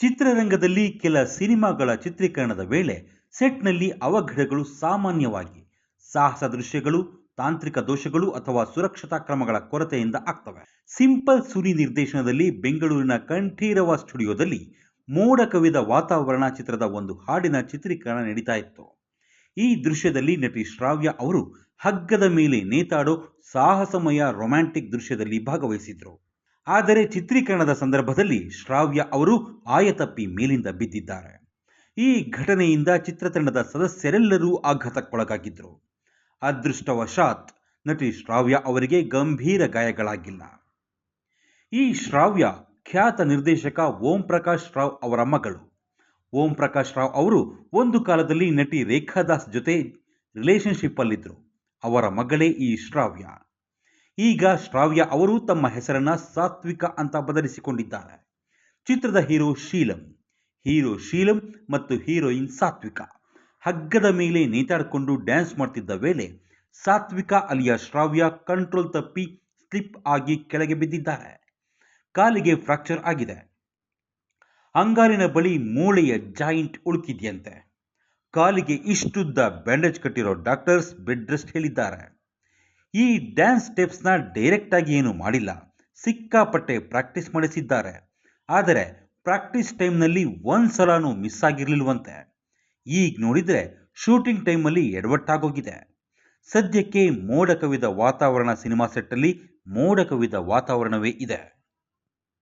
ಚಿತ್ರರಂಗದಲ್ಲಿ ಕೆಲ ಸಿನಿಮಾಗಳ ಚಿತ್ರೀಕರಣದ ವೇಳೆ ಸೆಟ್ನಲ್ಲಿ ಅವಘಡಗಳು ಸಾಮಾನ್ಯವಾಗಿ ಸಾಹಸ ದೃಶ್ಯಗಳು, ತಾಂತ್ರಿಕ ದೋಷಗಳು ಅಥವಾ ಸುರಕ್ಷತಾ ಕ್ರಮಗಳ ಕೊರತೆಯಿಂದ ಆಗ್ತವೆ. ಸಿಂಪಲ್ ಸುನಿ ನಿರ್ದೇಶನದಲ್ಲಿ ಬೆಂಗಳೂರಿನ ಕಂಠೀರವ ಸ್ಟುಡಿಯೋದಲ್ಲಿ ಮೋಡ ಕವಿದ ವಾತಾವರಣ ಚಿತ್ರದ ಒಂದು ಹಾಡಿನ ಚಿತ್ರೀಕರಣ ನಡೀತಾ ಇತ್ತು. ಈ ದೃಶ್ಯದಲ್ಲಿ ನಟಿ ಶ್ರಾವ್ಯ ಅವರು ಹಗ್ಗದ ಮೇಲೆ ನೇತಾಡೋ ಸಾಹಸಮಯ ರೊಮ್ಯಾಂಟಿಕ್ ದೃಶ್ಯದಲ್ಲಿ ಭಾಗವಹಿಸಿದ್ರು. ಆದರೆ ಚಿತ್ರೀಕರಣದ ಸಂದರ್ಭದಲ್ಲಿ ಶ್ರಾವ್ಯ ಅವರು ಆಯತಪ್ಪಿ ಮೇಲಿಂದ ಬಿದ್ದಿದ್ದಾರೆ. ಈ ಘಟನೆಯಿಂದ ಚಿತ್ರತಂಡದ ಸದಸ್ಯರೆಲ್ಲರೂ ಆಘಾತಕ್ಕೊಳಗಾಗಿದ್ದರು. ಅದೃಷ್ಟವಶಾತ್ ನಟಿ ಶ್ರಾವ್ಯ ಅವರಿಗೆ ಗಂಭೀರ ಗಾಯಗಳಾಗಿಲ್ಲ. ಈ ಶ್ರಾವ್ಯ ಖ್ಯಾತ ನಿರ್ದೇಶಕ ಓಂ ಪ್ರಕಾಶ್ ರಾವ್ ಅವರ ಮಗಳು. ಓಂ ಪ್ರಕಾಶ್ ರಾವ್ ಅವರು ಒಂದು ಕಾಲದಲ್ಲಿ ನಟಿ ರೇಖಾದಾಸ್ ಜೊತೆ ರಿಲೇಷನ್ಶಿಪ್ಪಲ್ಲಿದ್ದರು ಅವರ ಮಗಳೇ ಈ ಶ್ರಾವ್ಯ. ಈಗ ಶ್ರಾವ್ಯ ಅವರು ತಮ್ಮ ಹೆಸರನ್ನ ಸಾತ್ವಿಕ ಅಂತ ಬದಲಿಸಿಕೊಂಡಿದ್ದಾರೆ. ಚಿತ್ರದ ಹೀರೋ ಶೀಲಂ ಹೀರೋ ಶೀಲಂ ಮತ್ತು ಹೀರೋಯಿನ್ ಸಾತ್ವಿಕ. ಹಗ್ಗದ ಮೇಲೆ ನೇತಾಡಿಕೊಂಡು ಡ್ಯಾನ್ಸ್ ಮಾಡ್ತಿದ್ದ ವೇಳೆ ಸಾತ್ವಿಕ ಅಲಿಯ ಶ್ರಾವ್ಯ ಕಂಟ್ರೋಲ್ ತಪ್ಪಿ ಸ್ಲಿಪ್ ಆಗಿ ಕೆಳಗೆ ಬಿದ್ದಿದ್ದಾರೆ. ಕಾಲಿಗೆ ಫ್ರಾಕ್ಚರ್ ಆಗಿದೆ. ಅಂಗಾಲಿನ ಬಳಿ ಮೂಳೆಯ ಜಾಯಿಂಟ್ ಉಳುಕಿದೆಯಂತೆ. ಕಾಲಿಗೆ ಇಷ್ಟುದ್ದ ಬ್ಯಾಂಡೇಜ್ ಕಟ್ಟಿರೋ ಡಾಕ್ಟರ್ಸ್ ಬೆಡ್ ರೆಸ್ಟ್ ಹೇಳಿದ್ದಾರೆ. ಈ ಡ್ಯಾನ್ಸ್ ಸ್ಟೆಪ್ಸ್ನ ಡೈರೆಕ್ಟ್ ಆಗಿ ಏನು ಮಾಡಿಲ್ಲ. ಸಿಕ್ಕಾಪಟ್ಟೆ ಪ್ರಾಕ್ಟೀಸ್ ಮಾಡಿಸಿದ್ದಾರೆ. ಆದರೆ ಪ್ರಾಕ್ಟೀಸ್ ಟೈಮ್ನಲ್ಲಿ ಒಂದು ಸಲನೂ ಮಿಸ್ ಆಗಿರಲಿಲ್ವಂತೆ. ಈಗ ನೋಡಿದರೆ ಶೂಟಿಂಗ್ ಟೈಮಲ್ಲಿ ಎಡವಟ್ಟಾಗೋಗಿದೆ. ಸದ್ಯಕ್ಕೆ ಮೋಡ ಕವಿದ ವಾತಾವರಣ ಸಿನಿಮಾ ಸೆಟ್ಟಲ್ಲಿ ಮೋಡ ಕವಿದ ವಾತಾವರಣವೇ ಇದೆ.